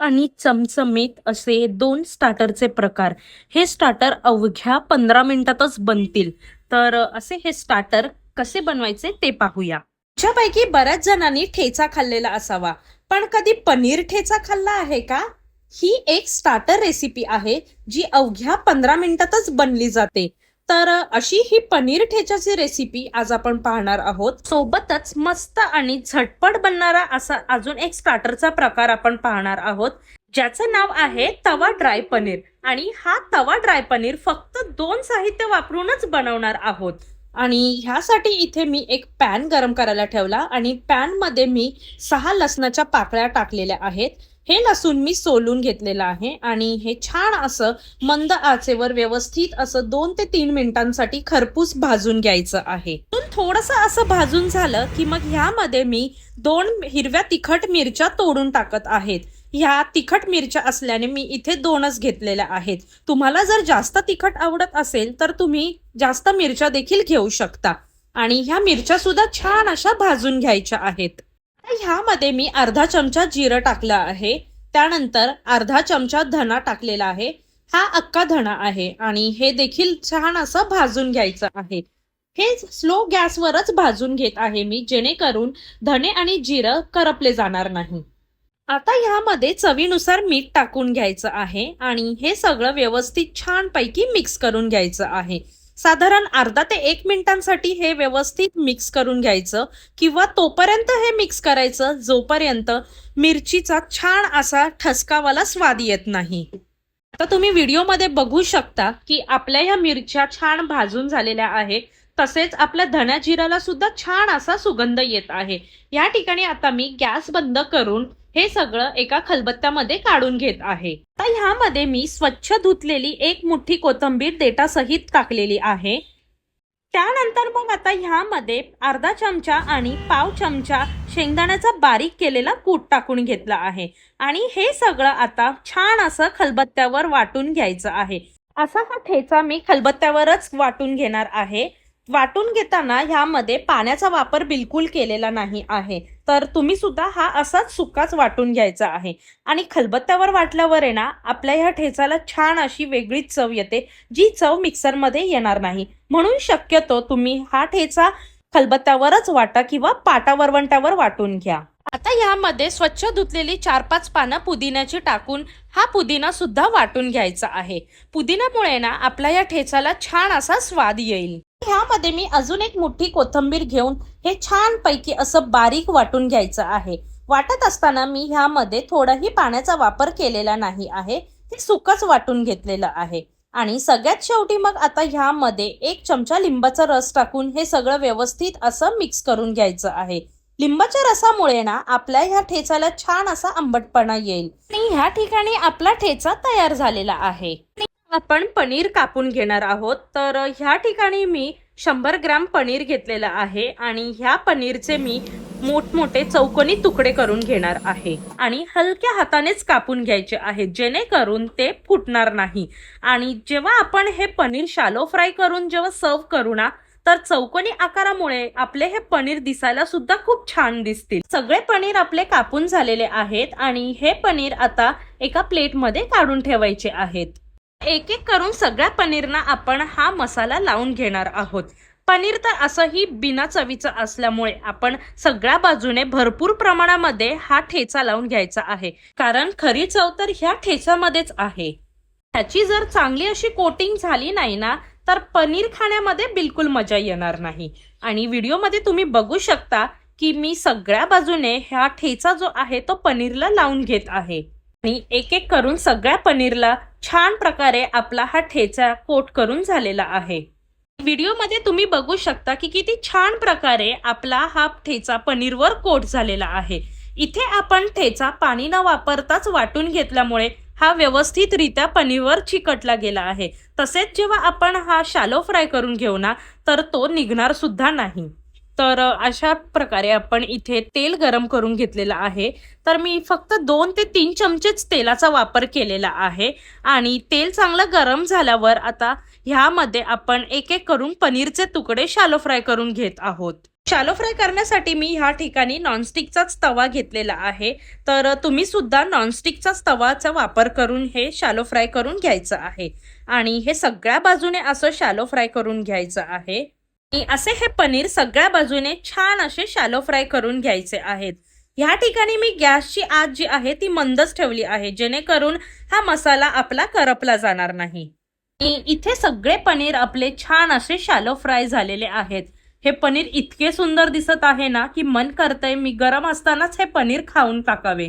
आणि चमचमीत असे दोन स्टार्टरचे प्रकार. हे स्टार्टर अवघ्या पंधरा मिनिटातच बनतील. तर असे हे स्टार्टर कसे बनवायचे ते पाहूया. तुमच्यापैकी बऱ्याच जणांनी ठेचा खाल्लेला असावा. पण कधी पनीर ठेचा खाल्ला आहे का? ही एक स्टार्टर रेसिपी आहे जी अवघ्या पंधरा मिनिटातच बनली जाते. तर अशी ही पनीर ठेच्याची रेसिपी आज आपण पाहणार आहोत. सोबतच मस्त आणि झटपट बनणारा असा अजून एक स्टार्टरचा प्रकार आपण पाहणार आहोत. ज्याचं नाव आहे तवा ड्राय पनीर. आणि हा तवा ड्राय पनीर फक्त दोन साहित्य वापरूनच बनवणार आहोत. आणि ह्यासाठी इथे मी एक पॅन गरम करायला ठेवला. आणि पॅनमध्ये मी सहा लसणाच्या पाकळ्या टाकलेल्या आहेत. हे लसूण मी सोलून घेतलेलं आहे आणि हे छान असं मंद आचेवर व्यवस्थित असं दोन ते तीन मिनिटांसाठी खरपूस भाजून घ्यायचं आहे. थोडस असं भाजून झालं की मग ह्यामध्ये मी दोन हिरव्या तिखट मिरच्या तोडून टाकत आहेत. ह्या तिखट मिरच्या असल्याने मी इथे दोनच घेतलेल्या आहेत. तुम्हाला जर जास्त तिखट आवडत असेल तर तुम्ही जास्त मिरच्या देखील घेऊ शकता. आणि ह्या मिरच्या सुद्धा छान अशा भाजून घ्यायच्या आहेत. ह्यामध्ये मी अर्धा चमचा जिरं टाकलं आहे. त्यानंतर अर्धा चमचा धना टाकलेला आहे. हा अक्का धणा आहे आणि हे देखील छान असं भाजून घ्यायचं आहे. हे स्लो गॅसवरच भाजून घेत आहे मी जेणेकरून धणे आणि जिरं करपले जाणार नाही. आता ह्यामध्ये चवीनुसार मीठ टाकून घ्यायचं आहे आणि हे सगळं व्यवस्थित छान पैकी मिक्स करून घ्यायचं आहे. साधारण अर्धा ते एक मिनिटांसाठी हे व्यवस्थित मिक्स करून घ्यायचं किंवा तोपर्यंत हे मिक्स करायचं जोपर्यंत मिरचीचा छान असा ठसकावाला स्वाद येत नाही. आता तुम्ही व्हिडिओमध्ये बघू शकता की आपल्या ह्या मिरच्या छान भाजून झालेल्या आहेत. तसेच आपल्या धण्या जिराला सुद्धा छान असा सुगंध येत आहे. या ठिकाणी आता मी गॅस बंद करून हे सगळं एका खलबत्त्यामध्ये काढून घेत आहे. आता ह्यामध्ये मी स्वच्छ धुतलेली एक मुठ्ठी कोथंबीर देटासहित टाकलेली आहे. त्यानंतर मग आता ह्यामध्ये अर्धा चमचा आणि पाव चमचा शेंगदाण्याचा बारीक केलेला कूट टाकून घेतला आहे. आणि हे सगळं आता छान असं खलबत्त्यावर वाटून घ्यायचं आहे. असा हा ठेचा मी खलबत्त्यावरच वाटून घेणार आहे. वाटून घेताना ह्यामध्ये पाण्याचा वापर बिलकुल केलेला नाही आहे. तर तुम्ही सुद्धा हा असाच सुकाच वाटून घ्यायचा आहे. आणि खलबत्त्यावर वाटल्यावर आहे ना आपल्या ह्या ठेचाला छान अशी वेगळीच चव येते जी चव मिक्सरमध्ये येणार नाही. म्हणून शक्यतो तुम्ही हा ठेचा खलबत्त्यावरच वाटा किंवा पाटा वरवंट्यावर वाटून घ्या. आता ह्यामध्ये स्वच्छ धुतलेली चार पाच पानं पुदिन्याची टाकून हा पुदिना सुद्धा वाटून घ्यायचा आहे. पुदिन्यामुळे ना आपल्या या ठेचाला छान असा स्वाद येईल. ह्यामध्ये मी अजून एक मोठी कोथंबीर घेऊन हे छान पैकी असं बारीक वाटून घ्यायचं आहे. वाटत असताना मी ह्यामध्ये थोडाही पाण्याचा वापर केलेला नाही आहे. ते सुकच वाटून घेतलेलं आहे. आणि सगळ्यात शेवटी मग आता ह्यामध्ये एक चमचा लिंबाचा रस टाकून हे सगळं व्यवस्थित असं मिक्स करून घ्यायचं आहे. लिंबाच्या रसामुळे ना आपल्या ह्या ठेचाला छान असा आंबटपणा येईल. आणि ह्या ठिकाणी आपला ठेचा तयार झालेला आहे. आपण पनीर कापून घेणार आहोत. तर ह्या ठिकाणी मी शंभर ग्रॅम पनीर घेतलेलं आहे. आणि ह्या पनीरचे मी मोठमोठे चौकोनी तुकडे करून घेणार आहे. आणि हलक्या हातानेच कापून घ्यायचे आहे जेणेकरून ते फुटणार नाही. आणि जेव्हा आपण हे पनीर शालो फ्राय करून जेव्हा सर्व करू ना तर चौकोनी आकारामुळे आपले हे पनीर दिसायला सुद्धा खूप छान दिसतील. सगळे पनीर आपले कापून झालेले आहेत आणि हे पनीर आता एका प्लेटमध्ये काढून ठेवायचे आहेत. एक एक करून सगळ्या पनीरना आपण हा मसाला लावून घेणार आहोत. पनीर तर असंही बिना चवीचं असल्यामुळे आपण सगळ्या बाजूने भरपूर प्रमाणामध्ये हा ठेचा लावून घ्यायचा आहे. कारण खरी चव तर ह्या ठेचामध्येच आहे. ह्याची जर चांगली अशी कोटिंग झाली नाही ना तर पनीर खाण्यामध्ये बिलकुल मजा येणार नाही. आणि व्हिडिओमध्ये तुम्ही बघू शकता की मी सगळ्या बाजूने ह्या ठेचा जो आहे तो पनीरला लावून घेत आहे. आणि एक एक करून सगळ्या पनीरला छान प्रकारे आपला हा ठेचा कोट करून झालेला आहे. व्हिडिओमध्ये तुम्ही बघू शकता की किती छान प्रकारे आपला हा ठेचा पनीरवर कोट झालेला आहे. इथे आपण ठेचा पाणी न वापरताच वाटून घेतल्यामुळे हा व्यवस्थितरित्या पनीरवर चिकटला गेला आहे. तसेच जेव्हा आपण हा शालो फ्राय करून घेऊ ना तर तो निघणार सुद्धा नाही. तर अशा प्रकारे आपण इथे तेल गरम करून घेतलेलं आहे. तर मी फक्त दोन ते तीन चमचेच तेलाचा वापर केलेला आहे. आणि तेल चांगलं गरम झाल्यावर आता ह्यामध्ये आपण एक एक करून पनीरचे तुकडे शालो फ्राय करून घेत आहोत. शालो फ्राय करण्यासाठी मी ह्या ठिकाणी नॉनस्टिकचाच तवा घेतलेला आहे. तर तुम्ही सुद्धा नॉनस्टिकचाच तवाचा वापर करून हे शालो फ्राय करून घ्यायचं आहे. आणि हे सगळ्या बाजूने असं शालो फ्राय करून घ्यायचं आहे. आणि असे हे पनीर सगळ्या बाजूने छान असे शालो फ्राय करून घ्यायचे आहेत. ह्या ठिकाणी मी गॅसची आत जी आहे ती मंदच ठेवली आहे जेणेकरून हा मसाला आपला करपला जाणार नाही. इथे सगळे पनीर आपले छान असे शालो फ्राय झालेले आहेत. हे पनीर इतके सुंदर दिसत आहे ना की मन करतंय मी गरम असतानाच हे पनीर खाऊन टाकावे.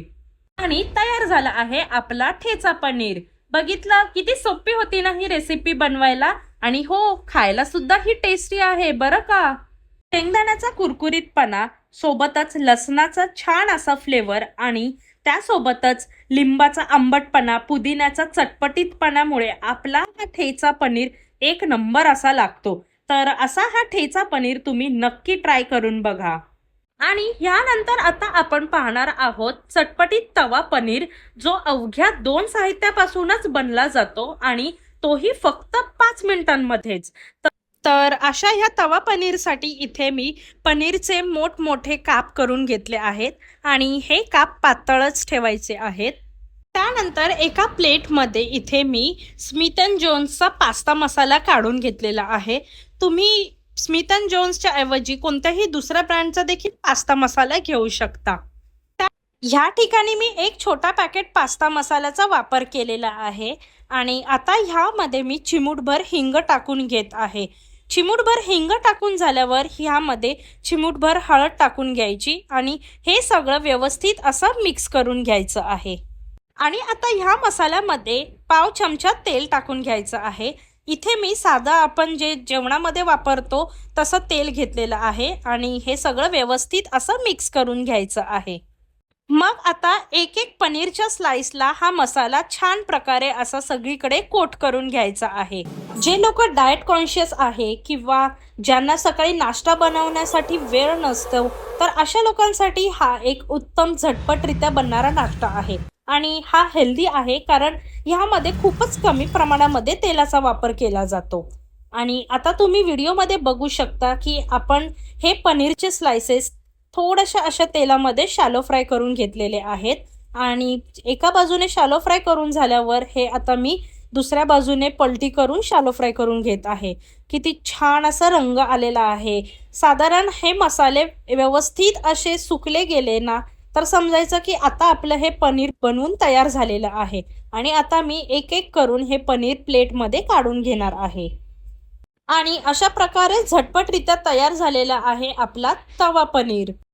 आणि तयार झाला आहे आपला ठेचा पनीर. बघितलं किती सोपी होती ना ही रेसिपी बनवायला? आणि हो खायला सुद्धा ही टेस्टी आहे बरं का? शेंगदाण्याचा कुरकुरीतपणा सोबतच लसणाचा छान असा फ्लेवर आणि त्यासोबतच लिंबाचा आंबटपणा पुदिन्याचा चटपटीतपणामुळे आपला हा ठेचा पनीर एक नंबर असा लागतो. तर असा हा ठेचा पनीर तुम्ही नक्की ट्राय करून बघा. आणि ह्यानंतर आता आपण पाहणार आहोत चटपटीत तवा पनीर जो अवघ्या दोन साहित्यापासूनच बनला जातो आणि तोही फक्त पाच मिनिटांमध्येच. तर अशा ह्या तवा पनीरसाठी इथे मी पनीरचे मोठमोठे काप करून घेतले आहेत आणि हे काप पातळच ठेवायचे आहेत. त्यानंतर एका प्लेटमध्ये इथे मी स्मिथ जोन्सचा पास्ता मसाला काढून घेतलेला आहे. तुम्ही स्मिथ अँड जोन्सच्या ऐवजी कोणत्याही दुसऱ्या ब्रँडचा देखील पास्ता मसाला घेऊ शकता. त्या- ह्या ठिकाणी मी एक छोटा पॅकेट पास्ता मसाल्याचा वापर केलेला आहे आणि आता ह्यामध्ये मी चिमूटभर हिंग टाकून घेत आहे. चिमूटभर हिंग टाकून झाल्यावर ह्यामध्ये चिमूटभर हळद टाकून घ्यायची आणि हे सगळं व्यवस्थित असं मिक्स करून घ्यायचं आहे. आणि आता ह्या मसाल्यामध्ये पाव चमचा तेल टाकून घ्यायचं आहे. इथे मी साधं आपण जे जेवणामध्ये वापरतो तसं तेल घेतलेलं आहे आणि हे सगळं व्यवस्थित असं मिक्स करून घ्यायचं आहे. मग आता एक एक पनीरच्या स्लाइसला हा मसाला छान प्रकारे असा सगळीकडे कोट करून घ्यायचा आहे. जे लोक डाएट कॉन्शियस आहे किंवा ज्यांना सकाळी नाश्ता बनवण्यासाठी वेळ नसतो तर अशा लोकांसाठी हा एक उत्तम झटपटरित्या बनणारा नाश्ता आहे. आणि हा हेल्दी आहे कारण ह्यामध्ये खूपच कमी प्रमाणामध्ये तेलाचा वापर केला जातो. आणि आता तुम्ही व्हिडिओमध्ये बघू शकता की आपण हे पनीरचे स्लायसेस थोड्याशा अशा तेलामध्ये शालो फ्राय करून घेतलेले आहेत. आणि एका बाजूने शालो फ्राय करून झाल्यावर हे आता मी दुसऱ्या बाजूने पलटी करून शालो फ्राय करून घेत आहे. किती छान असा रंग आलेला आहे. साधारण हे मसाले व्यवस्थित असे सुकले गेले ना तर समजायचं की आता आपलं हे पनीर बनवून तयार झालेलं आहे. आणि आता मी एक एक करून हे पनीर प्लेटमध्ये काढून घेणार आहे. आणि अशा प्रकारे झटपटरित्या तयार झालेला आहे आपला तवा पनीर.